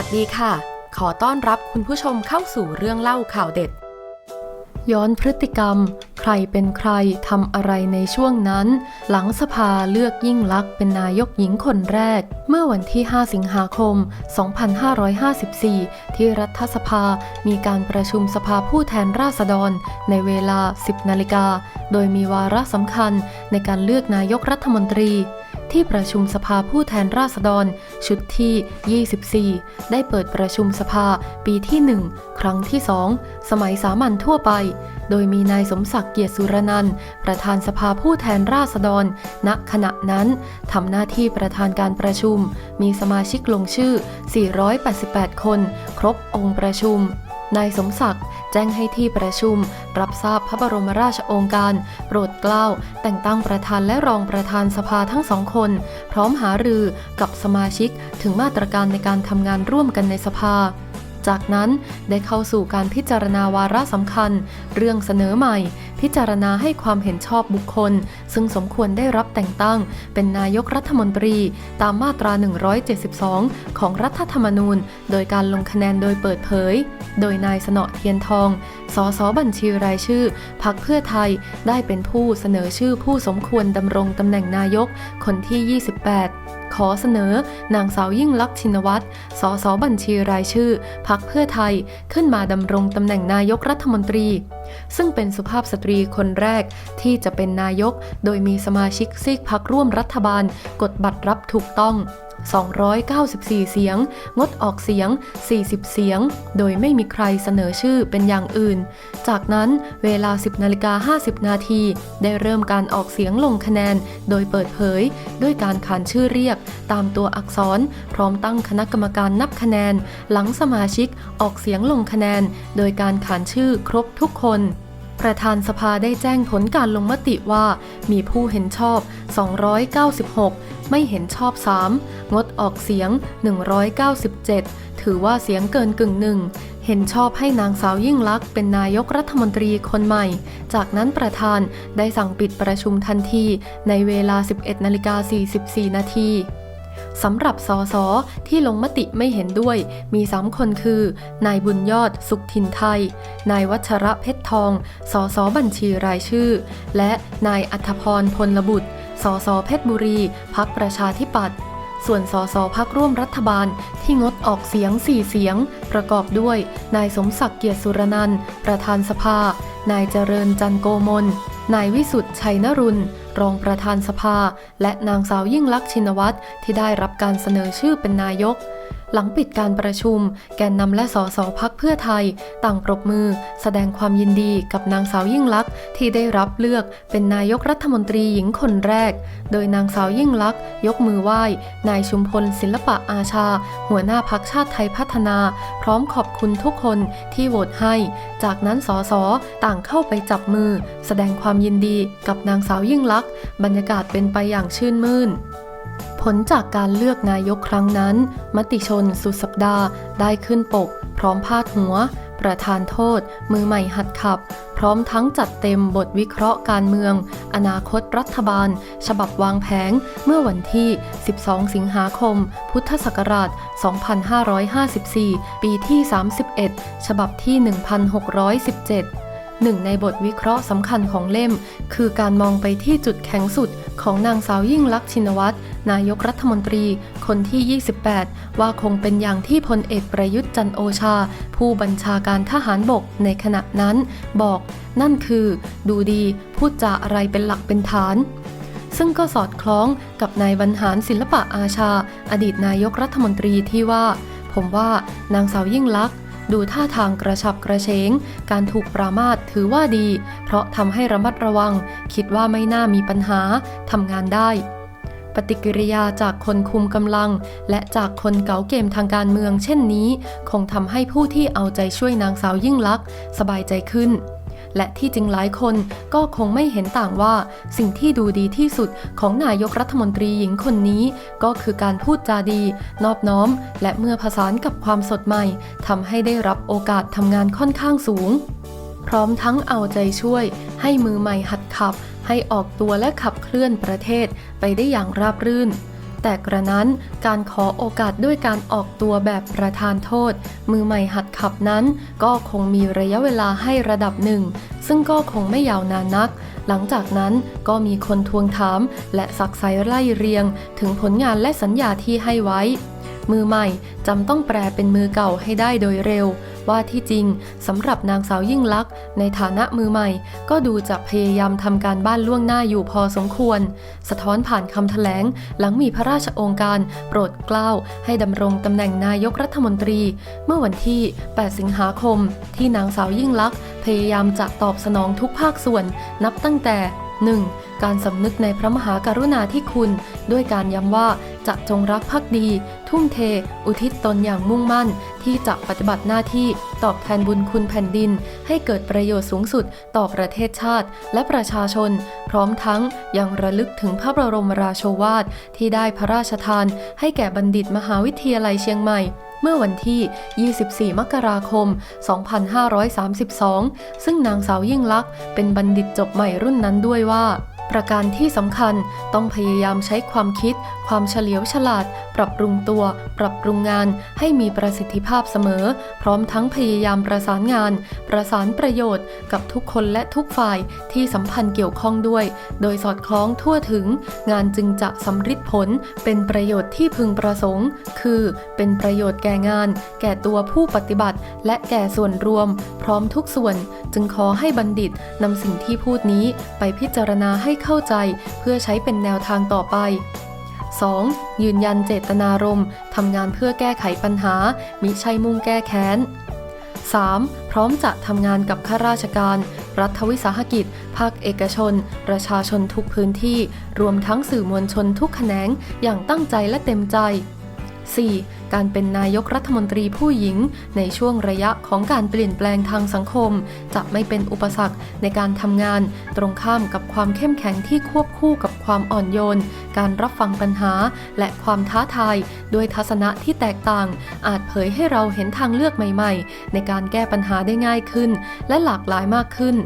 วัสดีค่ะ ขอต้อนรับคุณผู้ชมเข้าสู่เรื่องเล่าข่าวเด็ด ย้อนพฤติกรรม ใครเป็นใครทำอะไรในช่วงนั้น หลังสภาเลือกยิ่งลักษณ์เป็นนายกหญิงคนแรก เมื่อวันที่ 5 สิงหาคม 2554 ที่รัฐสภามีการประชุมสภาผู้แทนราษฎร ในเวลา 10 นาฬิกา โดยมีวาระสำคัญในการเลือกนายกรัฐมนตรี ที่ประชุมสภาผู้แทนราษฎร ชุดที่ 24 ได้เปิดประชุมสภาปีที่ 1 ครั้งที่ 2 สมัยสามัญทั่วไป โดยมีนายสมศักดิ์เกียรติสุรนันท์ประธานสภาผู้แทนราษฎร ณขณะนั้นทำหน้าที่ประธานการประชุม มีสมาชิกลงชื่อ 488 คน ครบองค์ประชุม นายสมศักดิ์แจ้งให้ที่ประชุม รับทราบพระบรมราชโองการ โปรดเกล้า แต่งตั้งประธานและรองประธานสภาทั้งสองคน พร้อมหารือกับสมาชิกถึงมาตรการในการทำงานร่วมกันในสภาจากนั้นได้เข้าสู่การพิจารณาวาระสำคัญ เรื่องเสนอใหม่ พิจารณาให้ความเห็นชอบบุคคล ซึ่งสมควรได้รับแต่งตั้ง เป็นนายกรัฐมนตรี ตามมาตรา 172 ของรัฐธรรมนูญ โดยการลงคะแนนโดยเปิดเผย โดยนายสนอเทียนทอง สสบัญชีรายชื่อ พักเพื่อไทย ได้เป็นผู้เสนอชื่อผู้สมควรดำรงตำแหน่งนายกคนที่ 28 ขอเสนอ นางสาวยิ่งลักษณ์ชินวัตร สสบัญชีรายชื่อ พักเพื่อไทย ขึ้นมาดำรงตำแหน่งนายกรัฐมนตรี ซึ่งเป็นสุภาพสตรีคนแรกที่จะเป็นนายก โดยมีสมาชิกซีกพักร่วมรัฐบาล กดบัตรรับถูกต้อง 294 เสียง งดออกเสียง 40 เสียง โดยไม่มีใครเสนอชื่อเป็นอย่างอื่น จากนั้นเวลา 10นาฬิกา50 นาที ได้เริ่มการออกเสียงลงคะแนน โดยเปิดเผย ด้วยการขานชื่อเรียก ตามตัวอักษร พร้อมตั้งคณะกรรมการนับคะแนน หลังสมาชิกออกเสียงลงคะแนน โดยการขานชื่อครบทุกคน ประธานสภาได้แจ้งผลการลงมติว่า มีผู้เห็นชอบ 296 ไม่เห็นชอบ 3 งดออกเสียง 197 ถือว่าเสียงเกินกึ่งหนึ่งเห็นชอบให้นางสาวยิ่งลักษณ์เป็นนายกรัฐมนตรีคนใหม่ จากนั้นประธานได้สั่งปิดประชุมทันทีในเวลา 11นาฬิกา44 นาที สำหรับสสที่ลงมติไม่เห็นด้วย มี3คนคือ นายบุญยอดสุขทินไทย นายวัชระเพชรทองสสบัญชีรายชื่อ และนายอัธพรพลบุตรสสเพชรบุรีพักประชาธิปัตย์ส่วนสสพักร่วมรัฐบาลที่งดออกเสียง 4 เสียง ประกอบด้วย นายสมศักดิ์เกียรติสุรนันท์ประธานสภา นายเจริญจันโกมล นายวิสุทธ์ชัยนรุนรองประธานสภา และนางสาวยิ่งลักษณ์ชินวัตรที่ได้รับการเสนอชื่อเป็นนายก หลังปิดการประชุม แกนนำและสสพักเพื่อไทย ต่างปรบมือ แสดงความยินดีกับนางสาวยิ่งลักษณ์ที่ได้รับเลือกเป็นนายกรัฐมนตรีหญิงคนแรก โดยนางสาวยิ่งลักษณ์ยกมือไหว้ นายชุมพลศิลปะอาชา หัวหน้าพักชาติไทยพัฒนา พร้อมขอบคุณทุกคนที่โหวตให้ จากนั้นสสต่างเข้าไปจับมือ แสดงความยินดีกับนางสาวยิ่งลักษณ์บรรยากาศเป็นไปอย่างชื่นมื่น ผลจากการเลือกนายกครั้งนั้น มติชนสุดสัปดาห์ได้ขึ้นปก พร้อมพาดหัว ประธานโทษ มือใหม่หัดขับ พร้อมทั้งจัดเต็มบทวิเคราะห์การเมือง อนาคตรัฐบาล ฉบับวางแผงเมื่อวันที่ 12 สิงหาคม พุทธศักราช 2554 ปีที่ 31 ฉบับที่ 1617 หนึ่งในบทวิเคราะห์สำคัญของเล่ม คือการมองไปที่จุดแข็งสุดของนางสาวยิ่งลักษณ์ชินวัตรนายกรัฐมนตรีคนที่ 28 ว่าคงเป็นอย่างที่พลเอกประยุทธ์จันโอชา ผู้บัญชาการทหารบกในขณะนั้น บอก นั่นคือ ดูดีพูดจาอะไรเป็นหลักเป็นฐานซึ่งก็สอดคล้องกับนายบรรหารศิลปะอาชา อดีตนายกรัฐมนตรีที่ว่า ผมว่านางสาวยิ่งลักษณ์ ดูท่าทางกระฉับกระเฉง การถูกปรามาสถือว่าดี เพราะทำให้ระมัดระวัง คิดว่าไม่น่ามีปัญหาทำงานได้ ปฏิกิริยาจากคนคุมกำลัง และจากคนเก๋าเกมทางการเมืองเช่นนี้ คงทำให้ผู้ที่เอาใจช่วยนางสาวยิ่งลักษณ์สบายใจขึ้น และที่จริงหลายคนก็คงไม่เห็นต่างว่า สิ่งที่ดูดีที่สุดของนายกรัฐมนตรีหญิงคนนี้ ก็คือการพูดจาดี นอบน้อม และเมื่อผสานกับความสดใหม่ทำให้ได้รับโอกาสทำงานค่อนข้างสูง พร้อมทั้งเอาใจช่วย ให้มือใหม่หัดขับ ให้ออกตัวและขับเคลื่อนประเทศไปได้อย่างราบรื่น แต่กระนั้นการขอโอกาสด้วยการออกตัวแบบประธานโทษ มือใหม่หัดขับนั้น ก็คงมีระยะเวลาให้ระดับหนึ่ง ซึ่งก็คงไม่ยาวนานนัก หลังจากนั้นก็มีคนทวงถาม และสักไซไล่เรียง ถึงผลงานและสัญญาที่ให้ไว้ มือใหม่จำต้องแปลเป็นมือเก่าให้ได้โดยเร็ว ว่าที่จริงสำหรับนางสาวยิ่งลักษณ์ในฐานะมือใหม่ ก็ดูจะพยายามทำการบ้านล่วงหน้าอยู่พอสมควร สะท้อนผ่านคำแถลง หลังมีพระราชโองการโปรดเกล้าให้ดำรงตำแหน่งนายกรัฐมนตรี เมื่อวันที่ 8 สิงหาคม ที่นางสาวยิ่งลักษณ์พยายามจะตอบสนองทุกภาคส่วน นับตั้งแต่ 1. การสำนึกในพระมหากรุณาธิคุณ ด้วยการย้ำว่าจะจงรักภักดี ทุ่มเท อุทิศตนอย่างมุ่งมั่น ที่จะปฏิบัติหน้าที่ตอบแทนบุญคุณแผ่นดิน ให้เกิดประโยชน์สูงสุดต่อประเทศชาติ และประชาชน พร้อมทั้งยังระลึกถึงพระบรมราโชวาทที่ได้พระราชทาน ให้แก่บัณฑิตมหาวิทยาลัยเชียงใหม่ เมื่อวันที่ 24 มกราคม 2532 ซึ่งนางสาวยิ่งลักษณ์เป็นบัณฑิตจบใหม่รุ่นนั้นด้วยว่า ประการที่สำคัญต้องพยายามใช้ความคิด ความเฉลียวฉลาด ปรับปรุงตัว ปรับปรุงงาน ให้มีประสิทธิภาพเสมอ พร้อมทั้งพยายามประสานงาน ประสานประโยชน์ กับทุกคนและทุกฝ่ายที่สัมพันธ์เกี่ยวข้องด้วย โดยสอดคล้องทั่วถึง งานจึงจะสำฤทธิ์ผล เป็นประโยชน์ที่พึงประสงค์ คือเป็นประโยชน์แก่งาน แก่ตัวผู้ปฏิบัติ และแก่ส่วนรวม พร้อมทุกส่วน จึงขอให้บัณฑิตนำสิ่งที่พูดนี้ไปพิจารณาให้เข้าใจเพื่อใช้เป็นแนวทางต่อไป 2. ยืนยันเจตนารมณ์ทำงานเพื่อแก้ไขปัญหา มิใช่มุ่งแก้แค้น 3. พร้อมจะทำงานกับข้าราชการ รัฐวิสาหกิจ ภาคเอกชน ประชาชนทุกพื้นที่ รวมทั้งสื่อมวลชนทุกแขนงอย่างตั้งใจและเต็มใจ 4. การเป็นนายกรัฐมนตรีผู้หญิง ในช่วงระยะของการเปลี่ยนแปลงทางสังคม จะไม่เป็นอุปสรรคในการทำงาน ตรงข้ามกับความเข้มแข็งที่ควบคู่กับความอ่อนโยน การรับฟังปัญหา และความท้าทาย ด้วยทัศนะที่แตกต่าง อาจเผยให้เราเห็นทางเลือกใหม่ ๆ ในการแก้ปัญหาได้ง่ายขึ้น และหลากหลายมากขึ้น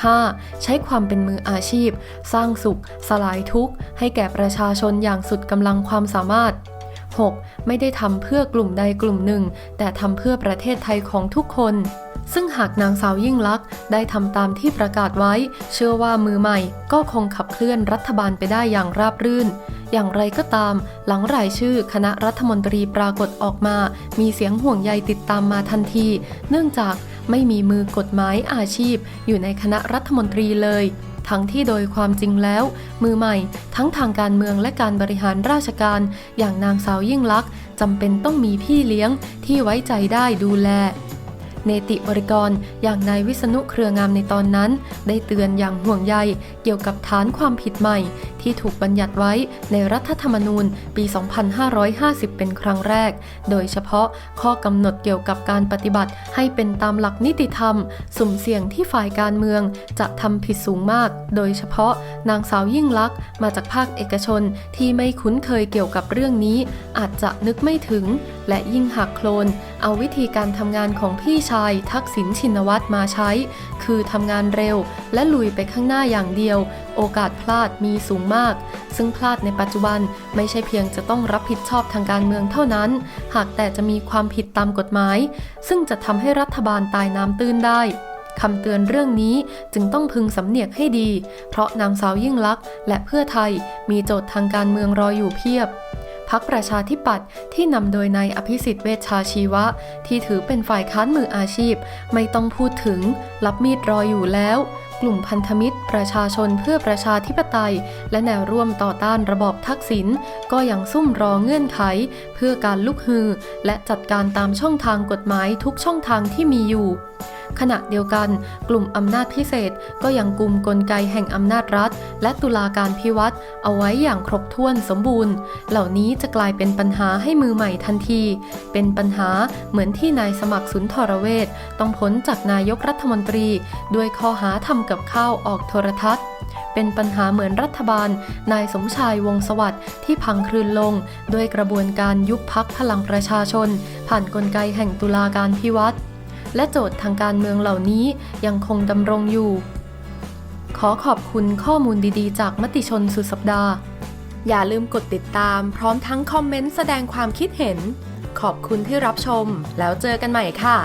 5. ใช้ความเป็นมืออาชีพ สร้างสุข สลายทุกข์ ให้แก่ประชาชนอย่างสุดกำลังความสามารถ 6. ไม่ได้ทำเพื่อกลุ่มใดกลุ่มหนึ่ง แต่ทำเพื่อประเทศไทยของทุกคน ซึ่งหากนางสาวยิ่งลักษณ์ได้ทำตามที่ประกาศไว้ เชื่อว่ามือใหม่ก็คงขับเคลื่อนรัฐบาลไปได้อย่างราบรื่น อย่างไรก็ตาม หลังรายชื่อคณะรัฐมนตรีปรากฏออกมา มีเสียงห่วงใยติดตามมาทันที เนื่องจากไม่มีมือกฎหมายอาชีพ อยู่ในคณะรัฐมนตรีเลย ทั้งที่โดยความจริงแล้ว มือใหม่ ทั้งทางการเมืองและการบริหารราชการ อย่างนางสาวยิ่งลักษณ์จำเป็นต้องมีพี่เลี้ยงที่ไว้ใจได้ดูแล เนติบริกรอย่างนายวิษณุเครืองามในตอนนั้น ได้เตือนอย่างห่วงใยเกี่ยวกับฐานความผิดใหม่ ที่ถูกบัญญัติไว้ในรัฐธรรมนูญปี 2550 เป็นครั้งแรก โดยเฉพาะข้อกำหนดเกี่ยวกับการปฏิบัติให้เป็นตามหลักนิติธรรม สุ่มเสี่ยงที่ฝ่ายการเมือง จะทำผิดสูงมาก โดยเฉพาะนางสาวยิ่งลักษณ์มาจากภาคเอกชนที่ไม่คุ้นเคยเกี่ยวกับเรื่องนี้ อาจจะนึกไม่ถึง และยิ่งหักโคลน เอาวิธีการทำงานของพี่ชายทักษิณชินวัตรมาใช้ คือทำงานเร็ว และลุยไปข้างหน้าอย่างเดียวโอกาสพลาดมีสูงมาก ซึ่งพลาดในปัจจุบันไม่ใช่เพียงจะต้องรับผิดชอบทางการเมืองเท่านั้น หากแต่จะมีความผิดตามกฎหมาย ซึ่งจะทำให้รัฐบาลตายน้ำตื้นได้คำเตือนเรื่องนี้จึงต้องพึงสำเนียกให้ดี เพราะนางสาวยิ่งลักษณ์และเพื่อไทยมีโจทย์ทางการเมืองรออยู่เพียบพักประชาธิปัตย์ที่นำโดยนายอภิสิทธิ์เวชชาชีวะ ที่ถือเป็นฝ่ายค้านมืออาชีพ ไม่ต้องพูดถึง รับมีดรออยู่แล้ว กลุ่มพันธมิตร ประชาชนเพื่อประชาธิปไตย และแนวร่วมต่อต้านระบอบทักษิณก็ยังซุ่มรอเงื่อนไข เพื่อการลุกฮือ และจัดการตามช่องทางกฎหมายทุกช่องทางที่มีอยู่ ขณะเดียวกัน กลุ่มอำนาจพิเศษก็ยังกุมกลไกแห่งอำนาจรัฐ และตุลาการพิวัตรเอาไว้อย่างครบถ้วนสมบูรณ์ เหล่านี้จะกลายเป็นปัญหาให้มือใหม่ทันที เป็นปัญหาเหมือนที่นายสมัครสุนทรเวชต้องพ้นจากนายกรัฐมนตรี ด้วยข้อหาทำกับข้าวออกโทรทัศน์เป็นปัญหาเหมือนรัฐบาล นายสมชายวงสวัสดิ์ที่พังคลืนลง ด้วยกระบวนการยุบพักพลังประชาชน ผ่านนกลไกแห่งตุลาการพิวัตร และโจทย์ทางการเมืองเหล่านี้ยังคงดำรงอยู่ ขอขอบคุณข้อมูลดีๆ จากมติชนสุดสัปดาห์ อย่าลืมกดติดตามพร้อมทั้งคอมเมนต์แสดงความคิดเห็น ขอบคุณที่รับชม แล้วเจอกันใหม่ค่ะ